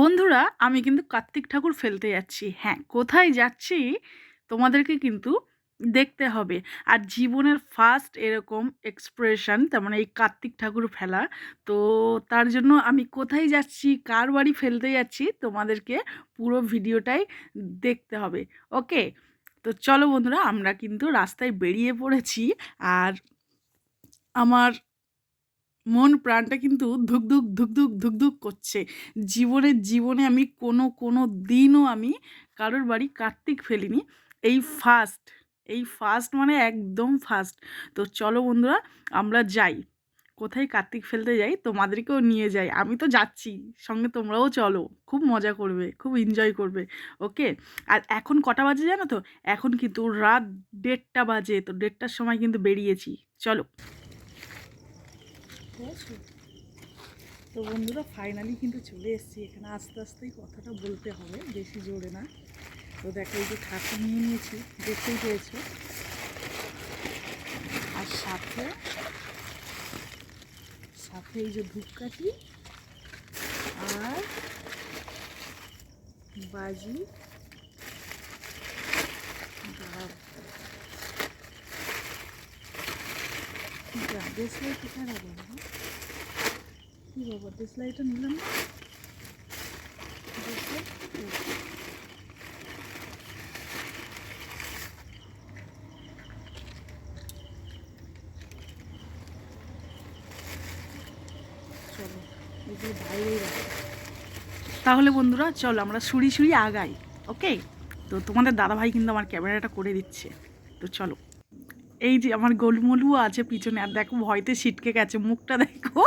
বন্ধুরা, আমি কিন্তু কার্তিক ঠাকুর ফেলতে যাচ্ছি। হ্যাঁ কোথায় যাচ্ছি তোমাদেরকে কিন্তু দেখতে হবে। আর জীবনের ফার্স্ট এরকম এক্সপ্রেশন তার মানে এই কার্তিক ঠাকুর ফেলা, তো তার জন্য আমি কোথায় যাচ্ছি, কার বাড়ি ফেলতে যাচ্ছি, তোমাদেরকে পুরো ভিডিওটাই দেখতে হবে। ওকে তো চলো বন্ধুরা, আমরা কিন্তু রাস্তায় বেরিয়ে পড়েছি। আর আমার মন, প্রাণটা কিন্তু ধুকধুক ধুকধুক ধুকধুক করছে। জীবনের জীবনে আমি কোনো কোনো দিনও আমি কারোর বাড়ি কার্তিক ফেলিনি। এই ফার্স্ট এই ফার্স্ট মানে একদম ফার্স্ট তো চলো বন্ধুরা, আমরা যাই। কোথায় কার্তিক ফেলতে যাই, তোমাদেরকেও নিয়ে যাই। আমি তো যাচ্ছি, সঙ্গে তোমরাও চলো। খুব মজা করবে, খুব এনজয় করবে ওকে আর এখন কটা বাজে জানো তো? এখন কিন্তু রাত দেড়টা বাজে, তো দেড়টার সময় কিন্তু বেরিয়েছি। চলো। তো বন্ধুরা ফাইনালি কিন্তু চলে এসেছি। এখানে আস্তে আস্তেই কথাটা বলতে হবে, বেশি জোরে না। তো দেখো, এই যে ঠাকুর নিয়ে নিয়েছি, দেখতেই পেয়েছ? আর সাথে সাথে এই যে ধূপকাঠি আর বাজি দাঁড়াও। যা, দেশলাই কোথায় রাখলাম হ্যাঁ? দেশলাইটা নিলাম তাহলে বন্ধুরা চলো আমরা সুড়ি সুড়ি আগাই ওকে তো তোমাদের দাদাভাই কিন্তু আমার ক্যামেরাটা করে দিচ্ছে তো চলো। এই যে আমার গোলমলুও আছে পিছনে, আর দেখো ভয়তে ছিটকে গেছে। মুখটা দেখো,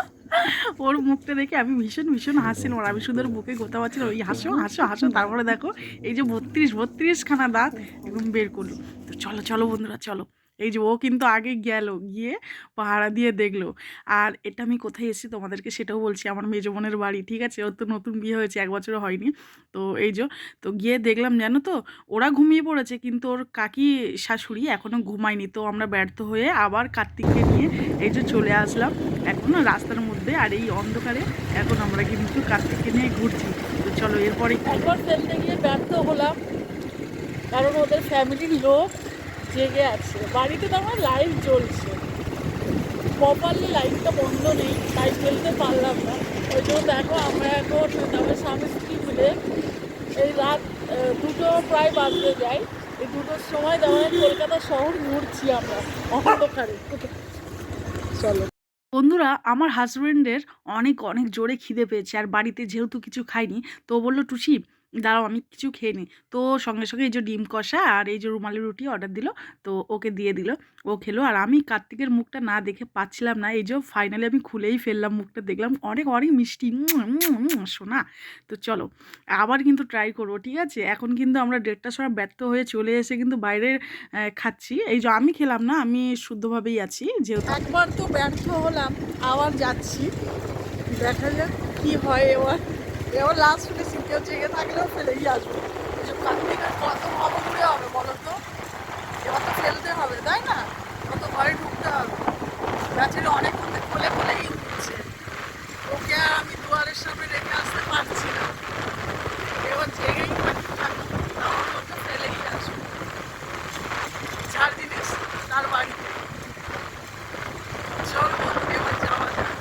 ওর মুখটা দেখে আমি ভীষণ ভীষণ হাসছিলাম আর আমি শুধু ওর বুকে গোতা পাচ্ছিলাম ওই হাসো হাসো হাসো। তারপরে দেখো, এই যে বত্রিশ, বত্রিশখানা দাঁত, একদম বের করল। তো চলো চলো বন্ধুরা, চলো। এই যে ও কিন্তু আগে গেল, গিয়ে পাহারা দিয়ে দেখল। আর এটা আমি কোথায় এসেছি তোমাদেরকে সেটাও বলছি, আমার মেজো বোনের বাড়ি, ঠিক আছে? ওর তো নতুন বিয়ে হয়েছে, এক বছরও হয়নি। তো এই যে, তো গিয়ে দেখলাম জানো তো, ওরা ঘুমিয়ে পড়েছে, কিন্তু ওর কাকি শাশুড়ি এখনও ঘুমায়নি। তো আমরা ব্যর্থ হয়ে আবার কার্তিককে নিয়ে এই যে চলে আসলাম এখনও রাস্তার মধ্যে, আর এই অন্ধকারে এখন আমরা কিন্তু কার্তিককে নিয়ে ঘুরছি। তো চলো এরপরে একবার ফেলতে গিয়ে ব্যর্থ হলাম, কারণ ওদের ফ্যামিলির লোক জেগে আছে। বাড়িতে তো আমার লাইট জ্বলছে প্রপারলি লাইটটা বন্ধ নেই, তাই ফেলতে পারলাম না। ওই জন্য দেখো আমরা এখন আমার স্বামী স্ত্রী মিলে এই রাত দুটো প্রায় বাজতে যাই এই দুটোর সময় যেমন কলকাতা শহর ঘুরছি আমরা, অন্ধকারে। চলো। বন্ধুরা, আমার হাজব্যান্ডের অনেক অনেক জোরে খিদে পেয়েছে, আর বাড়িতে যেহেতু কিছু খাইনি, তো বলল, টুসি দাঁড়াও আমি কিছু খেয়ে নিই। তো সঙ্গে সঙ্গে এই যে ডিম কষা আর এই যে রুমালি রুটি অর্ডার দিল, তো ওকে দিয়ে দিল। ও খেলো আর আমি কার্তিকের মুখটা না দেখে পাচ্ছিলাম না। এই যে ফাইনালি আমি খুলেই ফেললাম মুখটা, দেখলাম অনেক অনেক মিষ্টি। শোনা তো চলো, আবার কিন্তু ট্রাই করব, ঠিক আছে? এখন কিন্তু আমরা দেড়টার সময় ব্যর্থ হয়ে চলে এসে কিন্তু বাইরে খাচ্ছি। এই যে আমি খেলাম না, আমি শুদ্ধভাবেই আছি, যেহেতু একবার তো ব্যর্থ হলাম, আবার যাচ্ছি। দেখা যাক কি হয় এবার। এবার লাস্ট শুনেছি কেউ জেগে থাকলেও ফেলেই আসবে। এসব কার্তিকের কত ভালো করে হবে বলো তো এবার তো ফেলতে হবে তাই না কত ঘরে ঢুকতে হবে ব্যাচারে অনেক মধ্যে খোলে খোলেই উঠছে ওকে আর আমি দুয়ারের সামনে রেখে আসতে পারছি না এবার জেগেই থাকি থাকুক তাহলে ওকে ফেলেই আসবে চার জিনিস তার বাড়িতে চল বন্ধু, এবার যাওয়া যাক।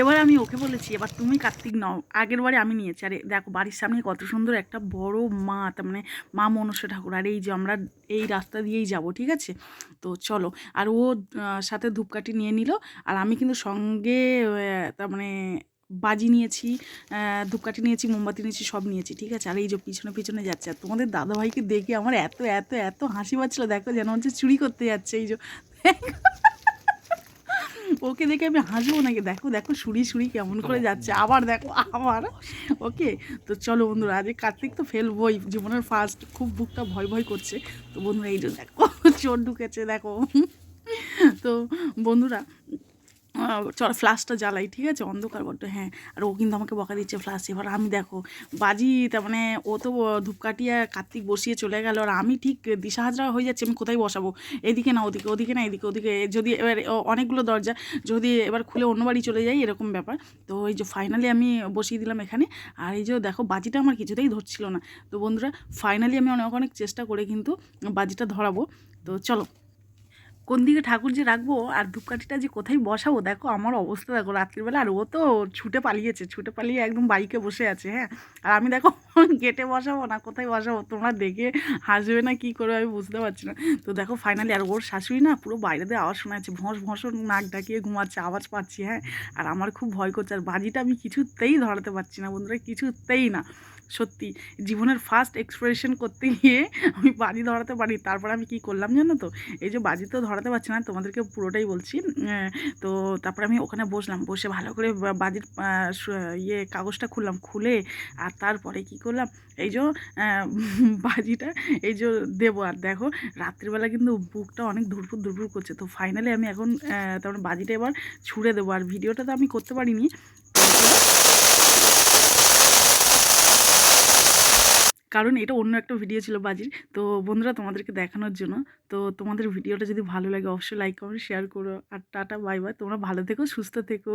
এবার আমি ওকে বলেছি, এবার তুমি কার্তিক নাও। আগের বারে আমি নিয়েছি। আরে দেখো, বাড়ির সামনে কত সুন্দর একটা বড় মা, তার মানে মা মনসা ঠাকুর। আর এই যে আমরা এই রাস্তা দিয়েই যাব, ঠিক আছে? তো চলো, আর ও সাথে ধূপকাঠি নিয়ে নিল। আর আমি কিন্তু সঙ্গে তার মানে বাজি নিয়েছি ধূপকাঠি নিয়েছি, মোমবাতি নিয়েছি, সব নিয়েছি, ঠিক আছে? আর এই যে পিছনে পিছনে যাচ্ছে। আর তোমাদের দাদাভাইকে দেখে আমার এত এত এত হাসি পাচ্ছিলো, দেখো যেন হচ্ছে চুরি করতে যাচ্ছে এই যে। ওকে দেখে আমি হাসবো নাকি? দেখো দেখো সুরি সুরি কেমন করে যাচ্ছে। আবার দেখো আবার। ওকে তো চলো বন্ধুরা আজকে কার্তিক তো ফেলবই জীবনের ফার্স্ট খুব বুকটা ভয় ভয় করছে। তো বন্ধুরা এই যে দেখো চোর ঢুকেছে দেখো। তো বন্ধুরা চল ফ্লাশটা জ্বালাই, ঠিক আছে? অন্ধকার বড্ড হ্যাঁ। আর ও কিন্তু আমাকে বকা দিচ্ছে ফ্লাশ এবার আমি দেখো বাজি তার মানে ও তো ধূপকাঠিয়া, কার্তিক বসিয়ে চলে গেল, আর আমি ঠিক দিশাহাজরা হয়ে যাচ্ছে, আমি কোথায় বসাবো? এদিকে না, ওদিকে ওদিকে না, এদিকে, ওদিকে যদি এবার অনেকগুলো দরজা, যদি এবার খুলে অন্য বাড়ি চলে যাই, এরকম ব্যাপার। তো এই যে ফাইনালি আমি বসিয়ে দিলাম এখানে, আর এই যে দেখো, বাজিটা আমার কিছুতেই ধরছিল না। তো বন্ধুরা ফাইনালি আমি অনেক অনেক চেষ্টা করে কিন্তু বাজিটা ধরাবো। তো চলো কোন দিকে ঠাকুর যে রাখব আর ধূপকাঠিটা যে কোথায় বসাবো? দেখো আমার অবস্থা, দেখো রাত্রিবেলা আর ও তো ছুটে পালিয়েছে, ছুটে পালিয়ে একদম বাইকে বসে আছে হ্যাঁ? আর আমি দেখো গেটে বসাবো না, কোথায় বসাবো? তোমরা দেখে হাসবে না, কী করবে আমি বুঝতে পারছি না। তো দেখো ফাইনালি আর ওর শাশুড়ি না পুরো বাইরে দিয়ে আওয়াজ শোনা যাচ্ছে, ভস ভস নাক ডাকিয়ে ঘুমাচ্ছে, আওয়াজ পাচ্ছি হ্যাঁ। আর আমার খুব ভয় করছে, আর বাজিটা আমি কিছুতেই ধরাতে পারছি না বন্ধুরা, কিছুতেই না। সত্যি, জীবনের ফার্স্ট এক্সপ্রেশন করতে গিয়ে আমি বাজি ধরাতে পারি, তারপর আমি কি করলাম জানো তো? এই যে বাজি তো ধরাতে পারছি না, তোমাদেরকে পুরোটাই বলছি তো তারপরে আমি ওখানে বসলাম, বসে ভালো করে বাজির ইয়ে কাগজটা খুললাম, খুলে আর তারপরে কি করলাম, এই যে বাজিটা, এই যে দেবো আর দেখো, রাত্রিবেলা কিন্তু বুকটা অনেক ধুরপুর ধুরপুর করছে। তো ফাইনালি আমি এখন তারপরে বাজিটা এবার ছুঁড়ে দেবো আর ভিডিওটা তো আমি করতে পারিনি। কারণ এটা অন্য একটা ভিডিও ছিল বাজির। তো বন্ধুরা, তোমাদেরকে দেখানোর জন্য, তো তোমাদের ভিডিওটা যদি ভালো লাগে, অবশ্যই লাইক কমেন্ট শেয়ার করো। আর টাটা বাই বাই তোমরা ভালো থেকো, সুস্থ থেকো।